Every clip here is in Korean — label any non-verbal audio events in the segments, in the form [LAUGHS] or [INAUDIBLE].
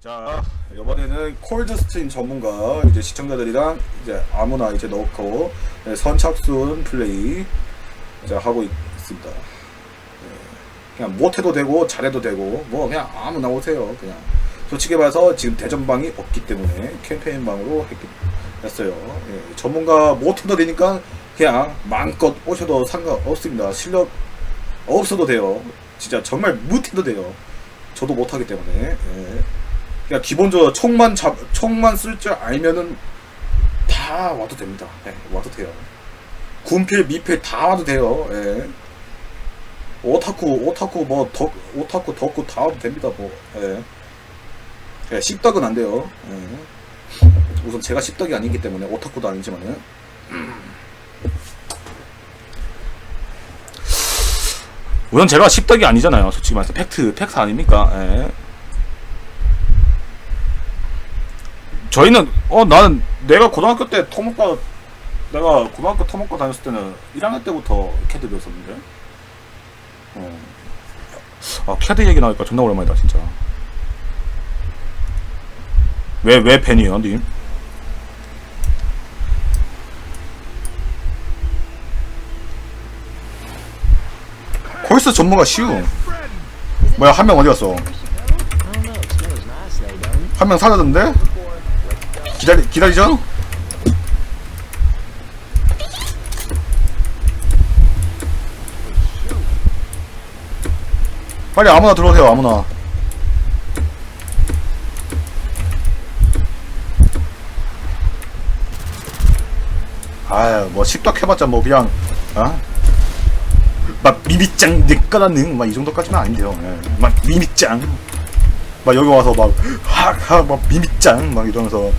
자 이번에는 콜드 스트림 전문가 이제 시청자들이랑 이제 아무나 이제 넣고 네, 선착순 플레이 이제 하고 있, 습니다. 그냥 못해도 되고 잘해도 되고 뭐 그냥 아무나 오세요 그냥. 솔직히 말해서 지금 대전방이 없기 때문에 캠페인방으로 했어요. 예, 전문가 못해도 되니까 그냥 마음껏 오셔도 상관없습니다. 실력 없어도 돼요. 진짜 정말 못해도 돼요. 저도 못하기 때문에. 예. 그냥 기본적으로 총만 잡 총만 쓸 줄 알면은 다 와도 됩니다. 예, 와도 돼요. 군필 미필 다 와도 돼요. 예. 오타쿠 오타쿠 뭐 덕 오타쿠 덕후 다 와도 됩니다. 뭐 예. 예, 씹덕은 안 돼요. 예. 우선 제가 씹덕이 아니기 때문에 오타쿠도 아니지만은 우선 제가 씹덕이 아니잖아요. 솔직히 말해서 팩트 팩트 아닙니까? 예. 저희는 어 나는 내가 고등학교 때 토목과 내가 고등학교 토목과 다녔을 때는 1학년 때부터 캐드 배웠었는데 어. 아 캐드 얘기 나오니까 존나 오랜만이다 진짜 왜왜 팬이에요 님? 콜스 전문가 쉬우 뭐야 한 명 어디 갔어 한 명 사라졌는데? 기다리 기다리죠? 빨리 아무나 들어오세요 아무나 아유 뭐 식덕 해봤자 뭐 그냥 어? 막 미미짱 내꺼라는 막 이 정도까지는 아닌데요 예. 막 미미짱 막 여기 와서 막 하하 막 미미짱 막 이러면서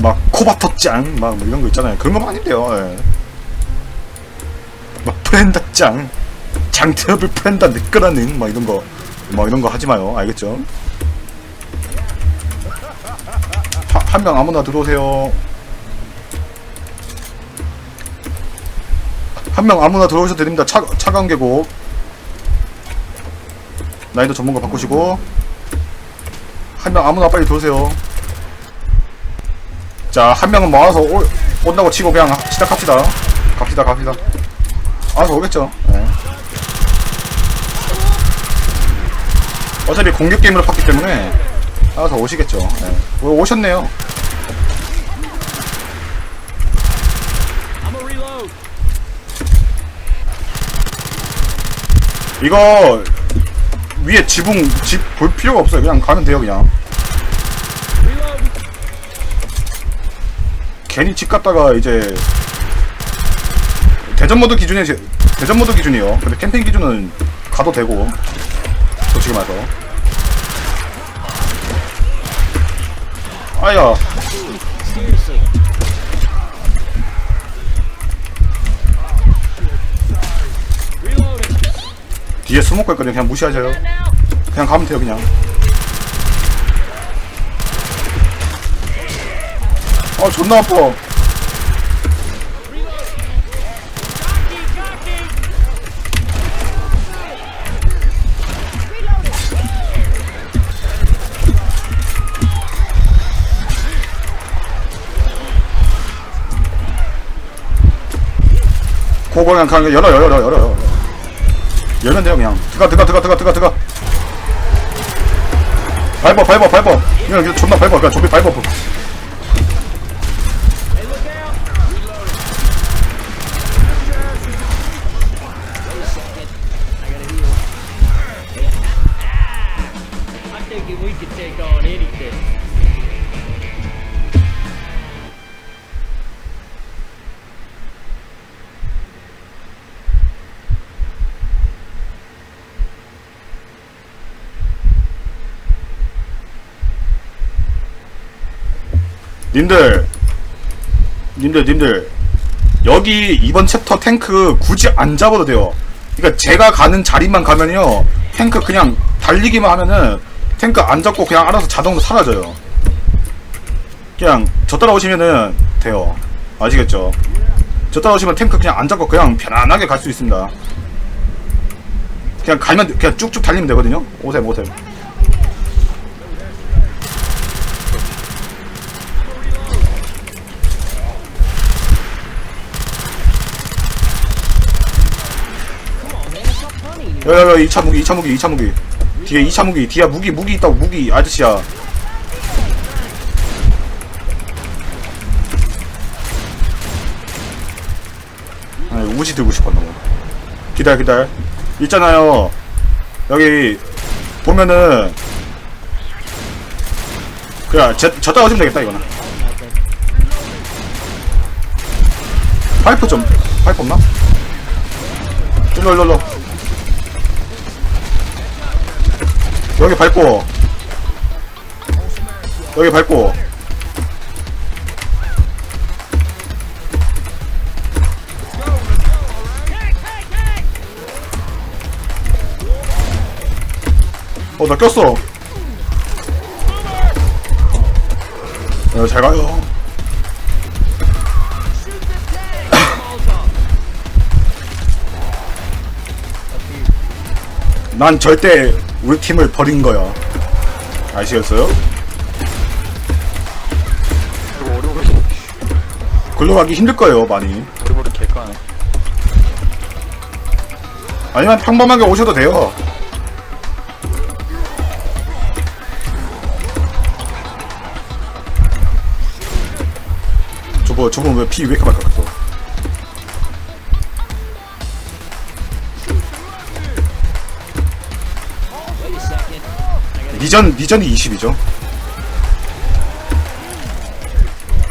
막 코바터짱 막 뭐 이런 거 있잖아요. 그런 건 아닌데요. 예. 막 프렌다짱 장트러블 프렌다 내꺼라는 막 이런 거막 이런 거 하지 마요. 알겠죠? 한 명 아무나 들어오세요. 한 명 아무나 들어오셔도 됩니다. 차, 차가운 계곡. 나이도 전문가 바꾸시고. 한 명 아무나 빨리 들어오세요 자, 한 명은 모아서 올, 온다고 치고 그냥 시작합시다. 갑시다, 갑시다. 알아서 오겠죠. 예. 어차피 공격 게임으로 팠기 때문에 알아서 오시겠죠. 예. 오, 오셨네요. 이거 위에 지붕 집 볼 필요가 없어요. 그냥 가면 돼요, 그냥. 괜히 집 갔다가 이제 대전 모드 기준이 대전 모드 기준이요. 근데 캠핑 기준은 가도 되고 솔직히 말해서 아야 뒤에 스모크 있거든요. 그냥 무시하세요. 그냥 가면 돼요. 그냥. 아 존나 아파. 고 그냥 그냥 열어 열어 열어 열어 열면 돼요 그냥. 들어가 들어가 들어가 들어가 들어가. 밟아 밟아 밟아. 그냥 그냥 존나 밟아. 그냥 좀비 밟아 I'm thinking we could take on anything. 님들 님들 님들 여기 이번 챕터 탱크 굳이 안 잡아도 돼요 그러니까 제가 가는 자리만 가면요 탱크 그냥 달리기만 하면은 탱크 안 잡고 그냥 알아서 자동으로 사라져요. 그냥 저 따라오시면은 돼요. 아시겠죠? 저 따라오시면 탱크 그냥 안 잡고 그냥 편안하게 갈 수 있습니다. 그냥 갈면 그냥 쭉쭉 달리면 되거든요? 오셈 오셈. 야야야 2차 무기 2차 무기 2차 무기. 뒤에 2차 무기 뒤에 무기 무기 있다고 무기 아저씨야. 아니 우지 들고 싶었나 봐 기다려 기다려. 있잖아요. 여기 보면은 그래 저, 저따 가주면 되겠다 이거는. 파이프 좀 파이프 없나? 일로 일로 일로 여기 밟고. 여기 밟고. 어나 꼈어. 어, 잘 가요 난 절대 우리 팀을 버린 거야. 아시겠어요? 이거 오르고 글로 가기 힘들 거예요, 많이. 오르고를 개까네 아니면 평범하게 오셔도 돼요. 저거, 저분 왜피 왜 이렇게 많이 니전, 니전이 20이죠.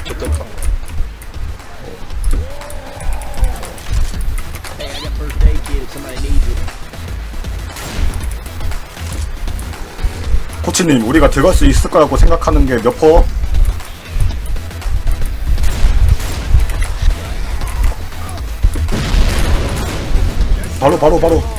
좋겠다 hey, I got first aid kit if somebody needs it. 코치님, 우리가 들어갈 수 있을 거라고 생각하는 게 몇 퍼? 바로, 바로, 바로.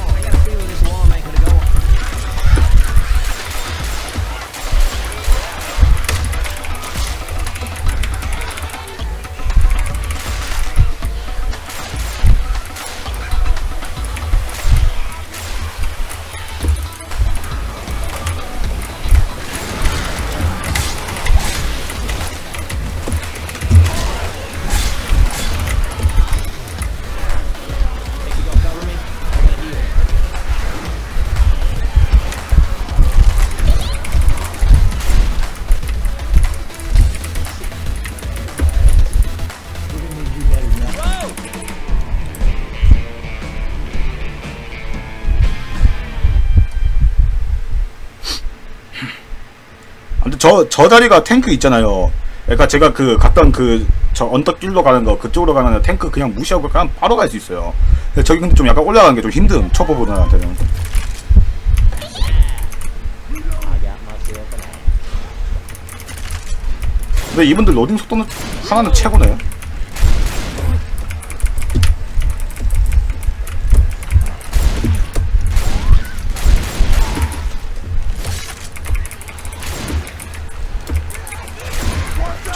저, 저 다리가 탱크 있잖아요. 그러니까 제가 그 갔던 그 저 언덕 길로 가는 거 그쪽으로 가면 탱크 그냥 무시하고 그냥 바로 갈 수 있어요. 근데 저기 근데 좀 약간 올라가는 게 좀 힘듦 an 근데 이분들 로딩 속도는 하나는 최고네.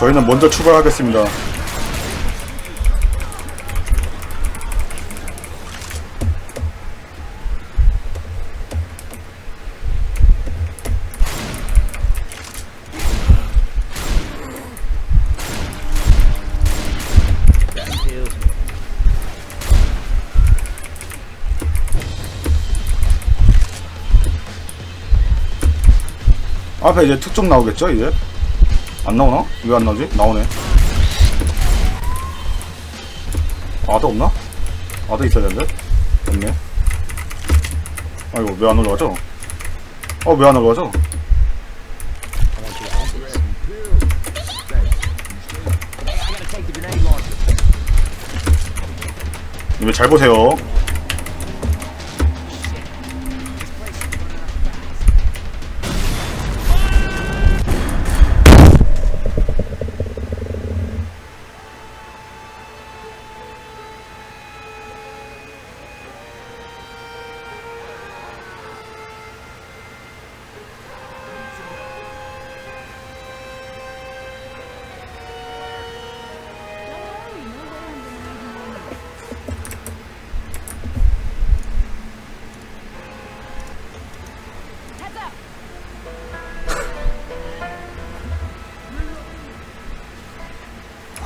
저희는 먼저 출발하겠습니다. 앞에 이제 특종 나오겠죠, 이제? 안 나오나? 왜 안 나오지? 나오네. 아도 없나? 아도 있어야 되는데? 없네. 아이고, 왜 안 올라가죠? 어, 왜 안 올라가죠? 이거 잘 보세요.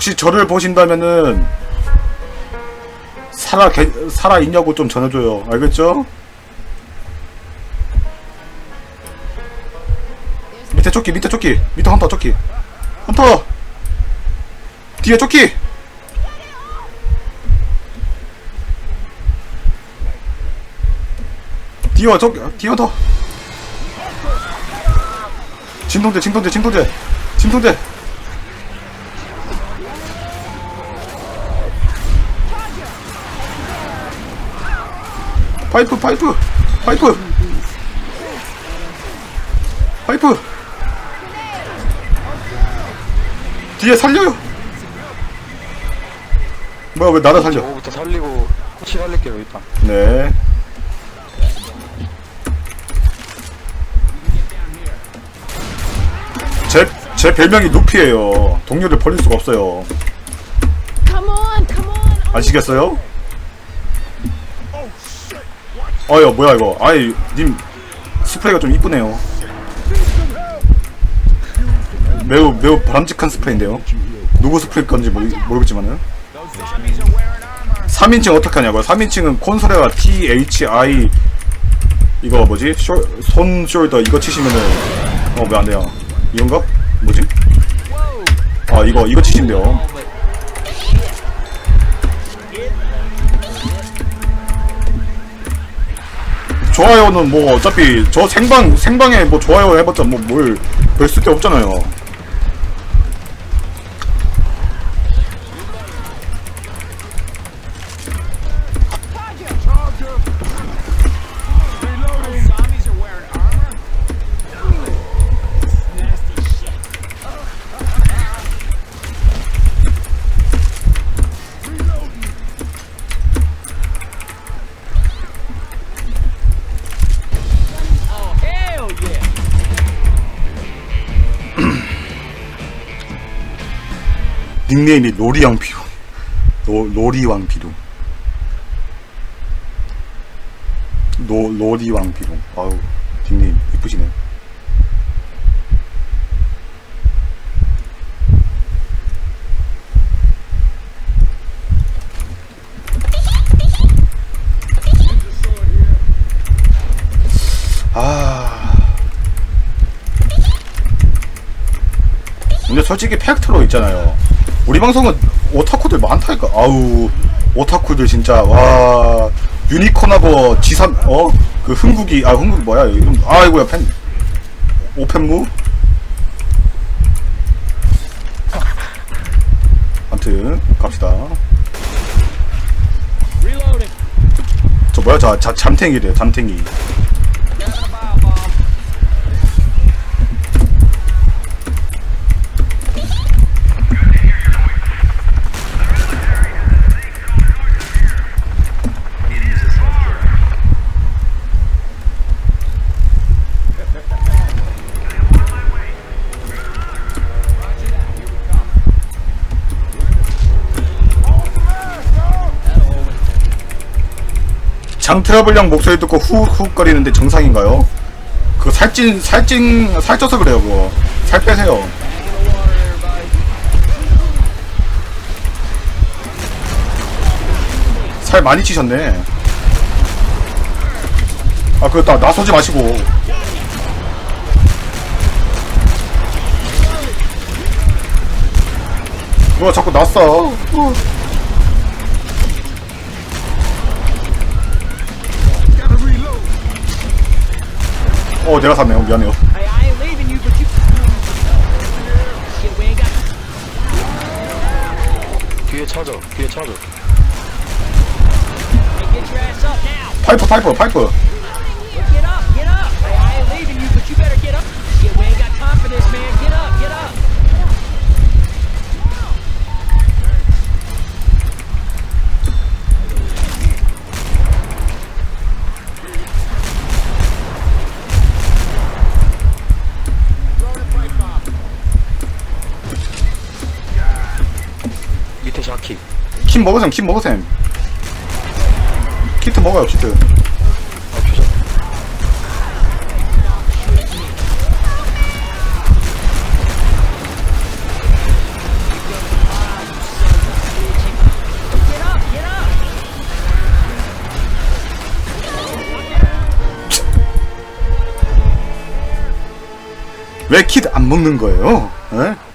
혹시 저를 보신다면은 살아 개, 살아 있냐고 좀 전해줘요. 알겠죠? 밑에 조끼, 밑에 조끼, 밑에 헌터 조끼, 헌터 뒤에 조끼. 뒤어 저기 뒤어 더 진통제 진통제 진통제 진통제 파이프 파이프 파이프. 파이프. 뒤에 살려요. 뭐야 왜 나를 살려? 저거부터 살리고 혹시 살릴게요 일단. 네. 제, 제 별명이 루피예요. 동료를 버릴 수가 없어요. Come on, come on. 아시겠어요? 어여 뭐야 이거. 아이 님 스프레이가 좀 이쁘네요. 매우 매우 바람직한 스프레이인데요. 누구 스프레이 건지 모르, 모르겠지만은. 3인칭 어떻게 하냐고요. 3인칭은 콘솔에가 THI 이거 뭐지? 쇼, 손 숄더 이거 치시면은 어 왜 안돼요? 이건가? 뭐지? 아 이거 이거 치신대요 좋아요는 뭐 어차피 저 생방 생방에 뭐 좋아요 해봤자 뭐 뭘 별 쓸데 없잖아요. 닉네임이 로리왕 비루. 로 로리왕 비루. 로 로리왕 비루. 아우 닉네임 이쁘시네. 아. 근데 솔직히 팩트로 있잖아요. 우리 방송은 오타쿠들 많다니까. 아우 오타쿠들 진짜 와 유니콘하고 지삼 어그 흥국이 아 흥국 뭐야 이름 아이고야 팬 오펜무. 아무튼 갑시다. 저 뭐야 저 자, 잠탱이래요 잠탱이. 장트러블형 목소리 듣고 후후거리는데 정상인가요? 그 살찐 살찐 살쪄서 그래요 그거. 살 빼세요. 살 많이 찌셨네. 아 그거 나 나서지 마시고. 누가 자꾸 났어 어. 어 내가 샀네요 미안해요. 뒤에 찾아 뒤에 찾아. 파이프 파이프 파이프 샤키 킴 먹으셈 킴 먹으셈 키트 먹어요 키트. 킬왜 킷안 먹는 거예요? 에?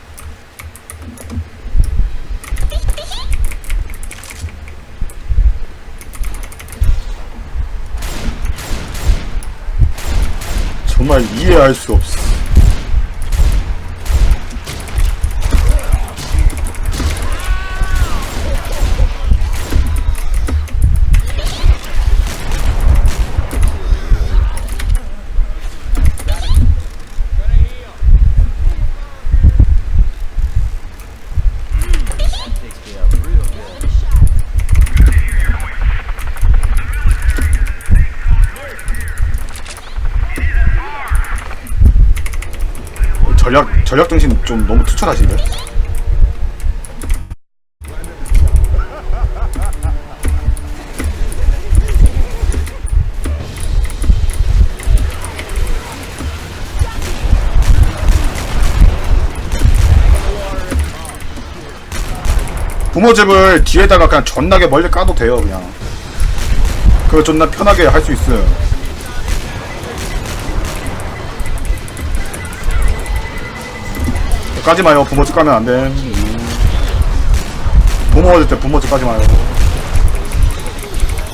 정말 이해할 수 없어. 전략 정신 좀 너무 투철하신데. 부모집을 뒤에다가 그냥 존나게 멀리 까도 돼요 그냥 그거 존나 편하게 할 수 있어요 까지 마요. 부모집 까면 안 돼. 음. 부모 얻을 때 부모집 까지 마요.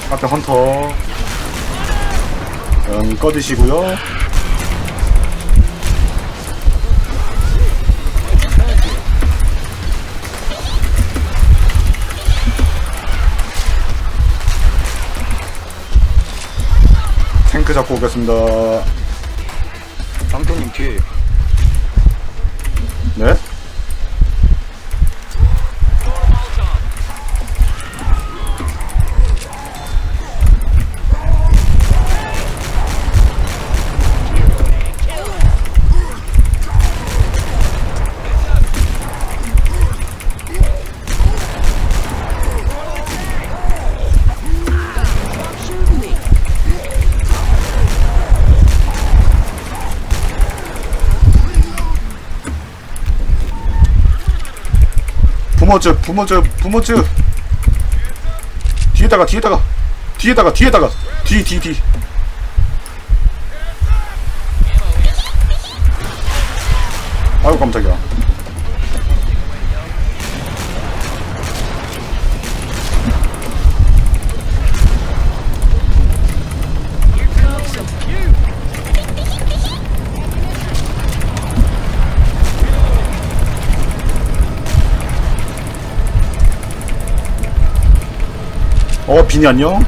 앞에 헌터. 음, 꺼드시고요. 탱크 잡고 오겠습니다. 쌍태님 뒤에 부모즈 부모즈 부모즈 뒤에다가 뒤에다가. 뒤에다가 뒤에다가. 뒤뒤뒤 어 비니 안녕.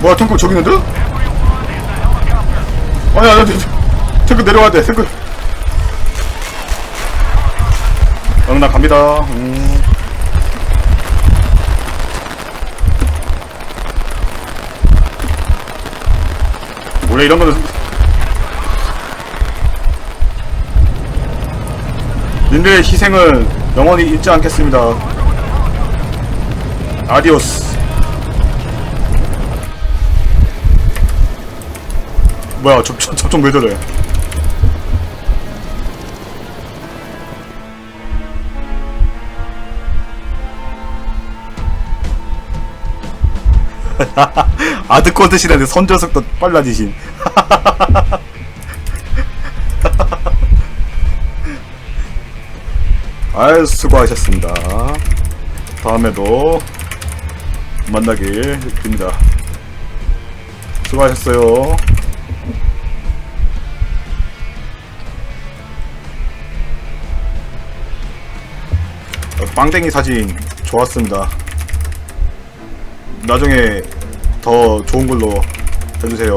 뭐야 탱크 저기 있는데? 아니 아니 탱크 내려와야 돼 탱크 응나 갑니다 음. 원래 이런 거는 님들의 희생은 영원히 잊지 않겠습니다. 아디오스. 뭐야 접촉 접촉 왜 저래? [LAUGHS] 아드코 드시는데 선저속도 빨라지신 [LAUGHS] 아유 수고하셨습니다 다음에도 만나길 빕니다 수고하셨어요 어, 빵댕이 사진 좋았습니다. 나중에 더 좋은 걸로 해주세요.